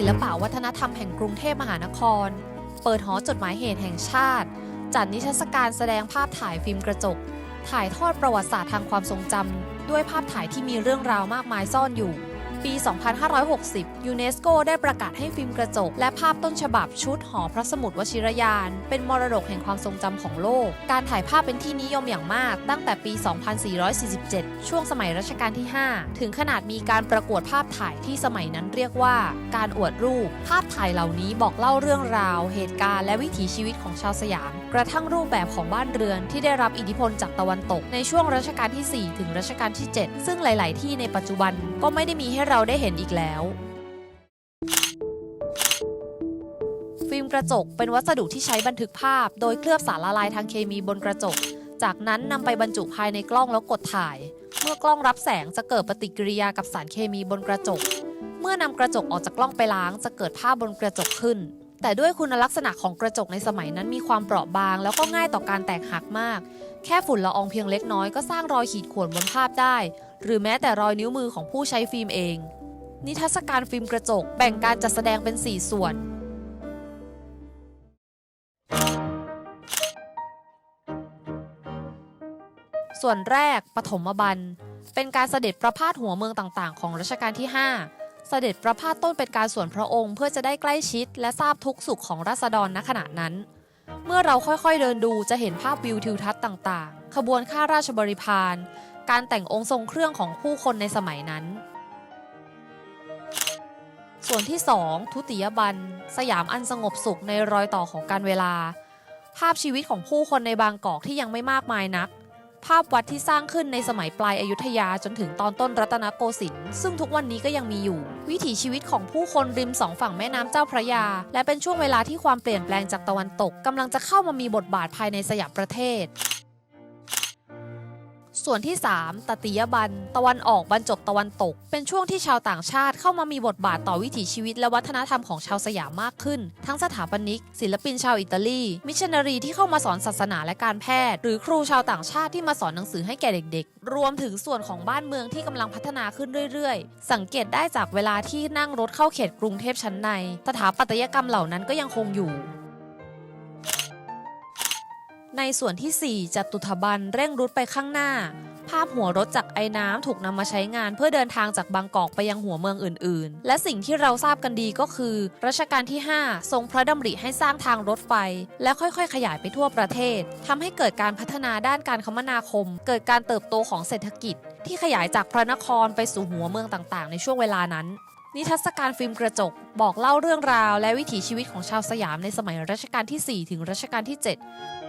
ศิลปะวัฒนธรรมแห่งกรุงเทพมหานคร เปิดหอจดหมายเหตุแห่งชาติ จัดนิทรรศการแสดงภาพถ่ายฟิล์มกระจก ถ่ายทอดประวัติศาสตร์ทางความทรงจำด้วยภาพถ่ายที่มีเรื่องราวมากมายซ่อนอยู่ ปี 2560 ยูเนสโกได้ประกาศให้ฟิล์มกระจก และภาพต้นฉบับชุดหอพระสมุดวชิรยาน เป็นมรดกแห่งความทรงจำของโลก การถ่ายภาพเป็นที่นิยมอย่างมาก ตั้งแต่ปี 2447 ช่วงสมัยรัชกาลที่ 5 ถึงขนาดมีการประกวดภาพถ่ายที่สมัยนั้นเรียกว่า การอวดรูป ภาพถ่ายเหล่านี้บอกเล่าเรื่องราว เหตุการณ์และวิถีชีวิตของชาวสยาม กระทั่งรูปแบบของบ้านเรือนที่ได้รับอิทธิพลจากตะวันตก ในช่วงรัชกาลที่ 4 ถึงรัชกาลที่ 7 ซึ่งหลาย ๆ ที่ในปัจจุบันก็ไม่ได้มีให้เราได้เห็นอีกแล้ว ฟิล์มกระจกเป็นวัสดุที่ใช้บันทึกภาพ โดยเคลือบสารละลายทางเคมีบนกระจก จากนั้นนำไปบรรจุภายในกล้องแล้วกดถ่าย เมื่อกล้องรับแสงจะเกิดปฏิกิริยากับสารเคมีบนกระจก เมื่อนำกระจกออกจากกล้องไปล้างจะเกิดภาพบนกระจกขึ้น แต่ด้วยคุณลักษณะของกระจกในสมัยนั้นมีความเปราะบาง แล้วก็ง่ายต่อการแตกหักมาก แค่ฝุ่นละอองเพียงเล็กน้อยก็สร้างรอยขีดข่วนบนภาพได้ หรือแม้แต่รอยนิ้วมือของผู้ใช้ฟิล์มเอง นิทรรศการฟิล์มกระจกแบ่งการจัดแสดงเป็น 4 ส่วน ส่วนแรกปฐมบัน เป็นการเสด็จประพาสหัวเมืองต่างๆ ของรัชกาลที่ 5 เสด็จประพาสต้นเป็นการส่วนพระองค์เพื่อจะได้ใกล้ชิด และทราบทุกสุขของราษฎรณขณะนั้น เมื่อเราค่อยๆเดินดูจะเห็นภาพวิวทิวทัศน์ต่างๆ ขบวนข้าราชบริพาร การแต่งองค์ทรงเครื่องของผู้คนในสมัยนั้น ส่วนที่ 2 ทุติยบัน สยามอันสงบสุขในรอยต่อของการเวลา ภาพชีวิตของผู้คนในบางกอกที่ยังไม่มากมายนัก ภาพวัดที่สร้างขึ้นในสมัยปลายอายุทยาจนถึงตอนต้นรัตนโกสินทร์ซึ่งทุกวันนี้ก็ยังมีอยู่ วิถีชีวิตของผู้คนริมสองฝั่งแม่น้ำเจ้าพระยา และเป็นช่วงเวลาที่ความเปลี่ยนแปลงจากตะวันตกกำลังจะเข้ามามีบทบาทภายในสยามประเทศ ส่วนที่ 3 ตติยบัน ตะวันออกบรรจบตะวันตก เป็นช่วงที่ชาวต่างชาติเข้ามามีบทบาทต่อวิถีชีวิตและวัฒนธรรมของชาวสยามมากขึ้น ทั้งสถาปนิก ศิลปินชาวอิตาลี มิชชันนารีที่เข้ามาสอนศาสนาและการแพทย์ หรือครูชาวต่างชาติที่มาสอนหนังสือให้แก่เด็กๆ รวมถึงส่วนของบ้านเมืองที่กำลังพัฒนาขึ้นเรื่อยๆ สังเกตได้จากเวลาที่นั่งรถเข้าเขตกรุงเทพชั้นใน สถาปัตยกรรมเหล่านั้นก็ยังคงอยู่ ในส่วนที่ 4จัตุถบันเร่งรุดไปข้างหน้า ภาพหัวรถจากไอ้น้ำถูกนำมาใช้งานเพื่อเดินทางจากบางกอกไปยังหัวเมืองอื่น ๆ และสิ่งที่เราทราบกันดีก็คือ รัชกาลที่ 5 ทรงพระดำริให้สร้างทางรถไฟ และค่อยๆ ขยายไปทั่วประเทศทำให้เกิดการพัฒนาด้านการคมนาคม เกิดการเติบโตของเศรษฐกิจ ที่ขยายจากพระนครไปสู่หัวเมืองต่างๆ ในช่วงเวลานั้นนิทรรศการฟิล์มกระจกบอกเล่าเรื่องราว และวิถีชีวิตของชาวสยามในสมัยรัชกาลที่ 4 ถึงรัชกาลที่ 7